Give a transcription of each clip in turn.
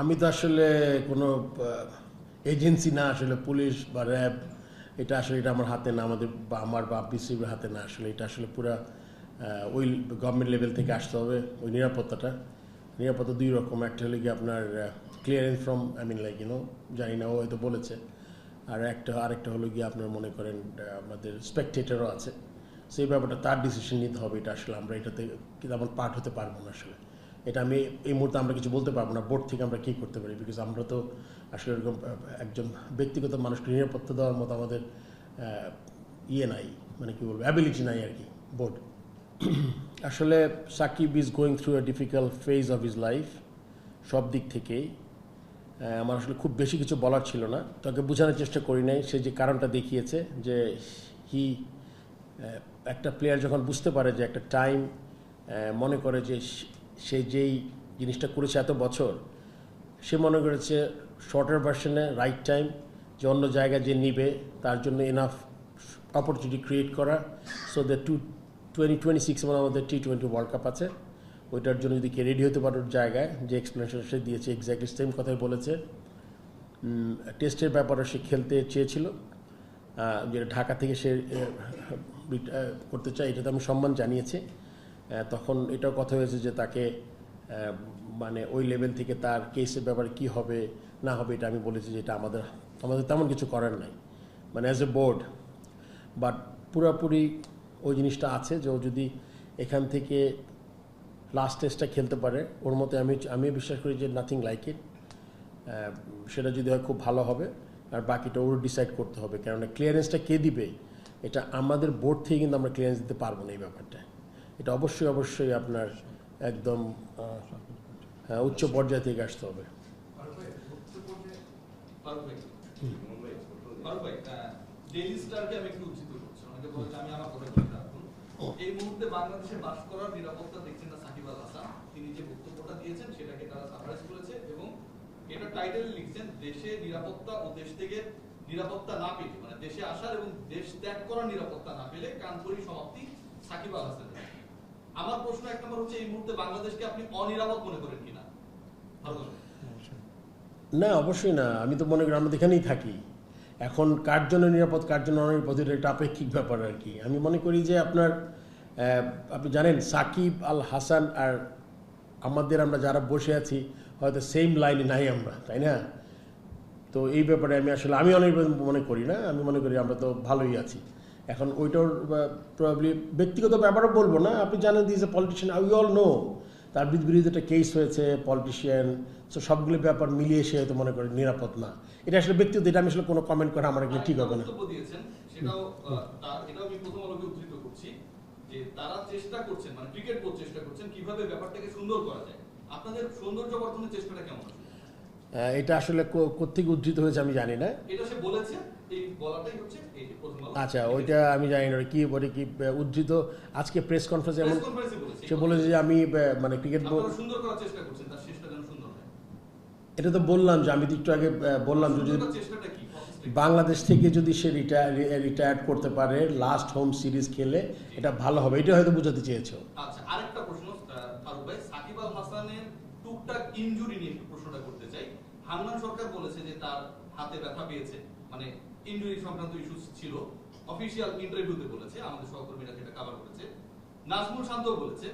আমি তো আসলে কোনো এজেন্সি না, আসলে পুলিশ বা র্যাব, এটা আসলে এটা আমার হাতে না, আমাদের বা আমার বা বিসিবির হাতে না, আসলে এটা আসলে পুরা ওই গভর্নমেন্ট লেভেল থেকে আসতে হবে, ওই নিরাপত্তাটা। নিরাপত্তা দুই রকম, একটা হলে কি আপনার clearance from I mean like you know জানি না, ও হয়তো বলেছে। আর একটা, আরেকটা হলো গিয়ে আপনার মনে করেন আমাদের স্পেকটেটারও আছে। সেই ব্যাপারটা তার ডিসিশন নিতে হবে, এটা আসলে আমরা এটাতে তেমন পার্ট হতে পারব না আসলে। এটা আমি এই মুহূর্তে আমরা কিছু বলতে পারব না বোর্ড থেকে আমরা কী করতে পারি? বিকজ আমরা তো আসলে এরকম একজন ব্যক্তিগত মানুষকে নিরাপত্তা দেওয়ার মতো আমাদের ইয়ে নাই মানে কি বলব অ্যাবিলিটি নাই আর কি বোর্ড আসলে Shakib is going through a difficult phase of his life সব দিক থেকেই। আমার আসলে খুব বেশি কিছু বলার ছিল না, তাকে বোঝানোর চেষ্টা করি নাই, সে যে কারণটা দেখিয়েছে, যে হি একটা প্লেয়ার যখন বুঝতে পারে যে একটা টাইম মনে করে যে সে- যেই জিনিসটা করেছে এত বছর, সে মনে করেছে শর্টার ভার্সনে রাইট টাইম যে অন্য জায়গায় যে নিবে, তার জন্য এনাফ অপরচুনিটি ক্রিয়েট করা। So the two twenty twenty six মানে আমাদের টি টোয়েন্টি ওয়ার্ল্ড কাপ আছে। ওইটার জন্য যদি কে রেডি হতে পারে জায়গায়, যে এক্সপ্লেনেশন সে দিয়েছে এক্স্যাক্টলি সেম কথাই বলেছে। টেস্টের ব্যাপারে সে খেলতে চেয়েছিল। যেটা ঢাকা থেকে সে করতে চায়, এটাতে আমি সম্মান জানিয়েছি। তখন এটাও কথা হয়েছে যে তাকে মানে ওই লেভেল থেকে তার কেসের ব্যাপারে কি হবে, না হবে এটা আমি বলেছি যে এটা আমাদের আমাদের তেমন কিছু করার নাই। মানে অ্যাজ এ বোর্ড বাট পুরোপুরি ওই জিনিসটা আছে যে ও যদি এখান থেকে লাস্ট টেস্টটা খেলতে পারে, ওর মতে আমি আমি বিশ্বাস করি যে নাথিং লাইক ইট সেটা যদি হয় খুব ভালো হবে, আর বাকিটা ওর ডিসাইড করতে হবে। কেননা ক্লিয়ারেন্সটা কে দিবে, এটা আমাদের বোর্ড থেকে কিন্তু আমরা ক্লিয়ারেন্স দিতে পারব না এই ব্যাপারটা এটা অবশ্যই অবশ্যই আপনার একদম হ্যাঁ, উচ্চ পর্যায় থেকে আসতে হবে। নিরাপত্তা না বক্তব্যটা দিয়েছেন সেটাকে তারা টাইটেল লিখছেন দেশে নিরাপত্তা ও দেশ থেকে নিরাপত্তা না পেলে মানে দেশে আসার এবং দেশ ত্যাগ করার নিরাপত্তা না পেলে কানপুরি সমাপ্তি সাকিব আল হাসান আমার প্রশ্ন এক নম্বর হচ্ছে, এই মুহূর্তে বাংলাদেশকে আপনি অনিরাপদ মনে করেন কিনা? না, অবশ্যই না। আমি তো মনে করি আমরা এখানেই থাকি। এখন কার জন্য নিরাপদ, কার জন্য অনিরাপদ, এটা একটা আপেক্ষিক ব্যাপার আর কি। আমি মনে করি যে আপনার আপনি জানেন, সাকিব আল হাসান আর আমাদের আমরা যারা বসে আছি, হয়তো সেম লাইনে নাই আমরা, তাই না? তো এই ব্যাপারে আমি আসলে, আমি অনেক মনে করি না। আমি মনে করি আমরা তো ভালোই আছি। এখন ওইটার প্রবাবলি ব্যক্তিগত ব্যাপারও বলব না আপনি জানেন this a politician we all know তার বিরুদ্ধে একটা কেস হয়েছে পলিটিশিয়ান সো সবগুলো ব্যাপার মিলিয়ে সে হয়তো মনে করেন নিরাপদ না। এটা আসলে ব্যক্তিগত এটা আমি আসলে কোনো কমেন্ট করা আমার এগুলো ঠিক হবে না। তার চেষ্টা করছেন মানে ক্রিকেট বোর্ড চেষ্টা করছেন কীভাবে ব্যাপারটাকে সুন্দর করা যায়। আপনাদের সৌন্দর্য বর্ধনের চেষ্টাটা কেমন এটা আসলে কো- কোত্থেকে উদ্ধৃত হয়েছে আমি জানি না। এটা সে বলেছে? আচ্ছা ওইটা আমি জানি না কি বলে কি উদ্ধৃত? আজকে প্রেস কনফারেন্সে এমন সে বলেছে যে আমি মানে ক্রিকেট সুন্দর করার চেষ্টা করছেন তার শেষটা যেন সুন্দর হয়। এটা তো বললাম যে আমি তো একটু আগে বললাম যে যদি? বাংলাদেশ থেকে যদি সে রিটায়ার রিটায়ার করতে পারে লাস্ট হোম সিরিজ খেলে এটা ভালো হবে। এটা হয়তো বোঝাতে চেয়েছো। আচ্ছা আরেকটা প্রশ্ন ফারুক ভাই সাকিব আল হাসানের টুকটাক ইনজুরি নিয়ে একটু প্রশ্নটা করতে চাই। হান্নান সরকার বলেছে যে তার হাতে ব্যথা পেয়েছে মানে ইনজুরি সংক্রান্ত ইস্যু ছিল। অফিসিয়াল ইন্টারভিউতে বলেছে আমাদের সহকর্মীরা যেটা কভার করেছে। নাজমুল শান্ত বলেছে।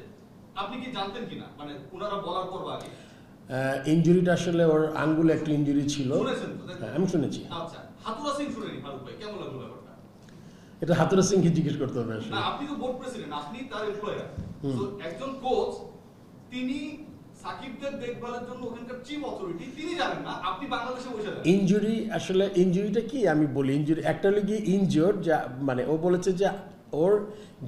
আপনি কি জানতেন কিনা? মানে ওনারা বলার পর আগে? ইঞ্জুরিটা আসলে ওর আঙ্গুলে একটা ইঞ্জুরি ছিল? হ্যাঁ আমি শুনেছি। আচ্ছা হাতুরা সিং শুনেনি ফারুক ভাই কেমন লাগল ব্যাপারটা? এটা হাতুরা সিং সিংকে জিজ্ঞেস করতে হবে না আসলে। আপনি তো বোর্ড প্রেসিডেন্ট আপনি তার এমপ্লয়ার। তো একজন কোচ তিনি সাকিবদের দেখভালের জন্য ওখানকার চিফ অথরিটি তিনি জানেন না আপনি বাংলাদেশে বসে ইঞ্জুরি আসলে ইঞ্জুরিটা কি? আমি বলি ইঞ্জুরি একটা হলো গিয়ে ইনজিওর যা মানে ও বলেছে যে ওর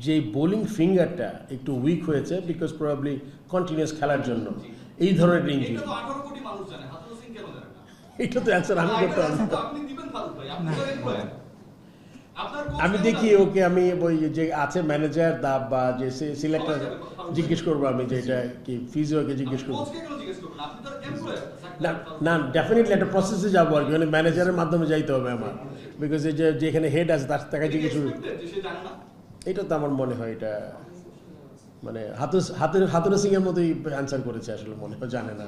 যে বোলিং ফিঙ্গারটা একটু উইক হয়েছে বিকজ প্রবাবলি কন্টিনিউয়াস খেলার জন্য। এই ধরনের ইঞ্জুরি এটা তো 18 কোটি মানুষ জানে হাতুরা সিং কেন জানে না? অ্যান্সার আমি করতে পারব আমি দেখি ওকে আমি ওই যে আছে ম্যানেজার দা বা যে সিলেক্টর জিজ্ঞেস করব আমি যে এটা কি ফিজিওকে জিজ্ঞেস করব। না ডেফিনেটলি একটা প্রসেসে যাব আর কি মানে ম্যানেজারের মাধ্যমে যাইতে হবে আমার। বিকজ এই যে যেখানে হেড আছে তার তাকে জিজ্ঞেস করব। এটা তো আমার মনে হয় এটা মানে হাতুর হাতুর হাতুরা সিং এর মতোই অ্যান্সার করেছে আসলে মনে হয় জানে না।